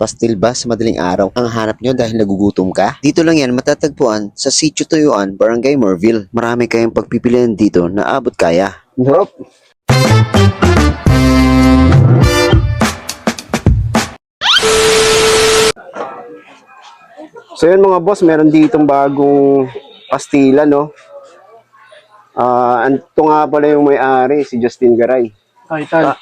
pastil ba sa madaling araw ang hanap nyo dahil nagugutom ka? Dito lang yan matatagpuan sa Sitio Tuyuan, Barangay Morville. Marami kayong pagpipilian dito na abot kaya. Sarap. So yun mga boss, meron ditong bagong pastila, no? Ah, ito nga pala yung may-ari, si Justin Garay. Ay, tol.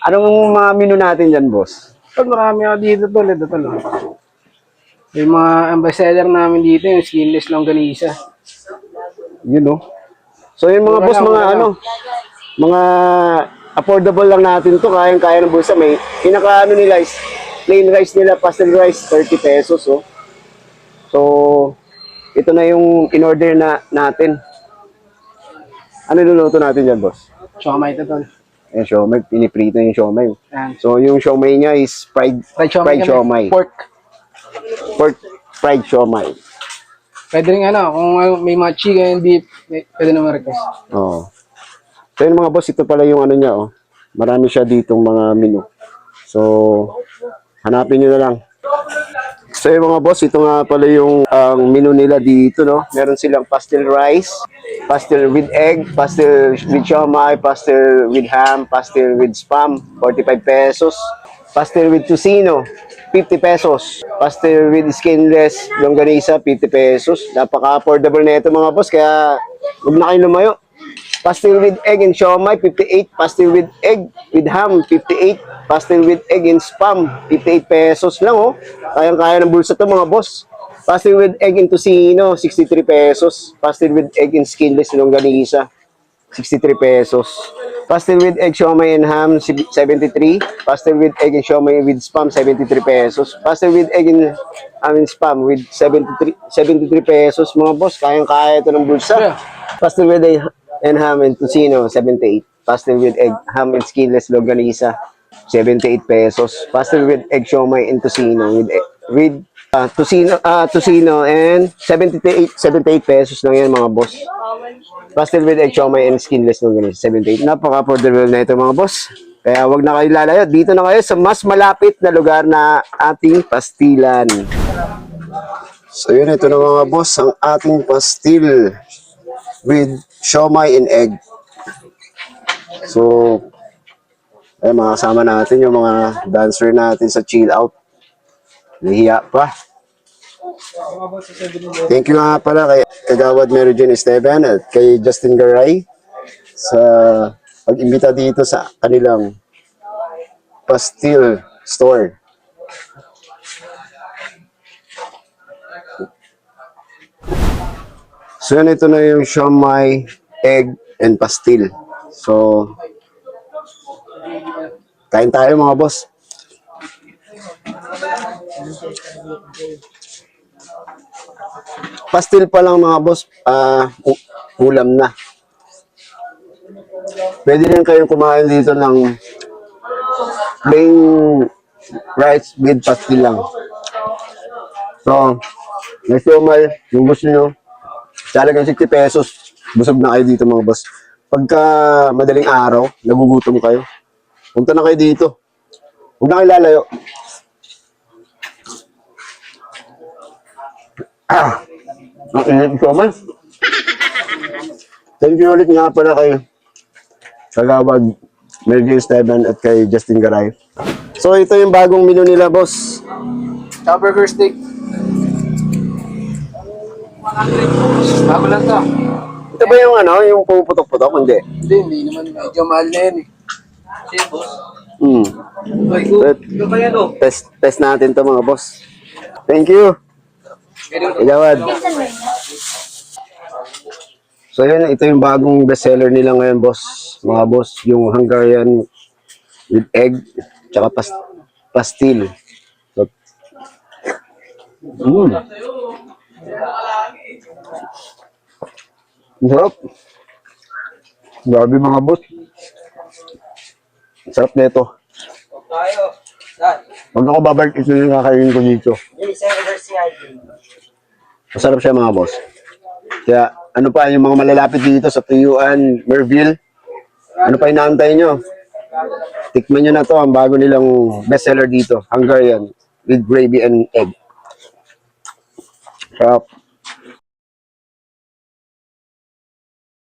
Anong mga menu natin dyan, boss? Tol, marami ako dito, tol. Ito, tol. oh. Yung mga bestseller namin dito, yung skinless longganisa. Yun, no? So yun mga boss, mga ano, mga affordable lang natin to, kayang-kaya ng bulsa. May pinaka ano nila is plain rice nila, pastel rice, 30 pesos, oh. So, ito na yung in-order na natin. Ano niluluto natin dyan, boss? Siomay ito, tol. Ayan, siomay. Piniprito yung siomay. Yan. So, yung siomay niya is fried, Fried siomay. fried siomay. Pork. Pork fried siomay. Pwede rin ano, kung may mga chicken beef, pwede naman request. Oo. So, yun mga boss, ito pala yung ano niya, oh. Marami siya ditong mga menu. So, hanapin nyo na lang. So, yung mga boss, ito nga pala yung ang menu nila dito, no? Meron silang pastel rice, pastel with egg, pastel with siomay, pastel with ham, pastel with spam, 45 pesos. Pastel with tocino, 50 pesos. Pastel with skinless, longganisa, 50 pesos. Napaka-affordable na ito mga boss, kaya huwag na kayong lumayo. Pastel with egg and siomay, 58. Pastel with egg with ham, 58. Pastel with egg and spam, 58 pesos lang, oh. Kayang-kaya ng bulsa to mga boss. Pastel with egg and tocino, 63 pesos. Pastel with egg and skinless longganisa, 63 pesos. Pastel with egg siomay and ham, si- 73. Pastel with egg and siomay with spam, 73 pesos. Pastel with egg and, I mean, spam with 73, 73 pesos. Mga boss, kayang-kaya ito ng bulsa. Yeah. Pastel with egg and ham and tocino, 78. Pastel with egg, ham and skinless longganisa, 78 pesos. Pastel with egg siomay and tocino with egg- with uh, tocino, uh, tocino and 78 78 pesos lang yan mga boss. Pastel with egg siomay and skinless longganisa, 78. Napaka-affordable na ito mga boss. Kaya wag na kayo lalayo. Dito na kayo sa mas malapit na lugar na ating pastilan. So yun, ito na mga boss, ang ating pastil with siomay and egg. So, ay mga kasama natin yung mga dancer natin sa chill out. Nahiya pa. Thank you nga pala kay Kagawad Jane Esteban at kay Justin Garay sa pag-imbita dito sa kanilang pastil store. So yun, ito na yung siomay, egg, and pastil. So, kain tayo mga boss. Pastil pa lang mga boss, ah, u- ulam na. Pwede rin kayong kumain dito ng plain rice with pastil lang. So, may siomay, yung gusto nyo, Talagang 60 pesos. Busog na kayo dito mga boss. Pagka madaling araw, nagugutom kayo. Punta na kayo dito. Huwag na kayo lalayo. Ah! Ang init ko man. Thank you ulit nga pala kay Kagawad Melvin Esteban at kay Justin Garay. So ito yung bagong menu nila boss. Burger steak. Bago lang to. Ito ba yung ano, yung puputok-putok? Hindi. Hindi, hindi naman. Medyo mahal na yan eh. Hmm. Ay, But, Ito ba yan oh? test, test natin to mga boss. Thank you. Kagawad. So yun, ito yung bagong bestseller nila ngayon, boss. Mga boss, yung Hungarian with egg, tsaka pas pastil. So, mm. Sarap. Grabe mga boss. Sarap na ito. Tayo. Huwag ako babalik ito yung kakainin ko dito. Masarap siya mga boss. Kaya ano pa yung mga malalapit dito sa Tuyuan, Merville. Ano pa inaantay nyo? Tikman nyo na to, ang bago nilang bestseller dito, Hungarian with gravy and egg. Sarap.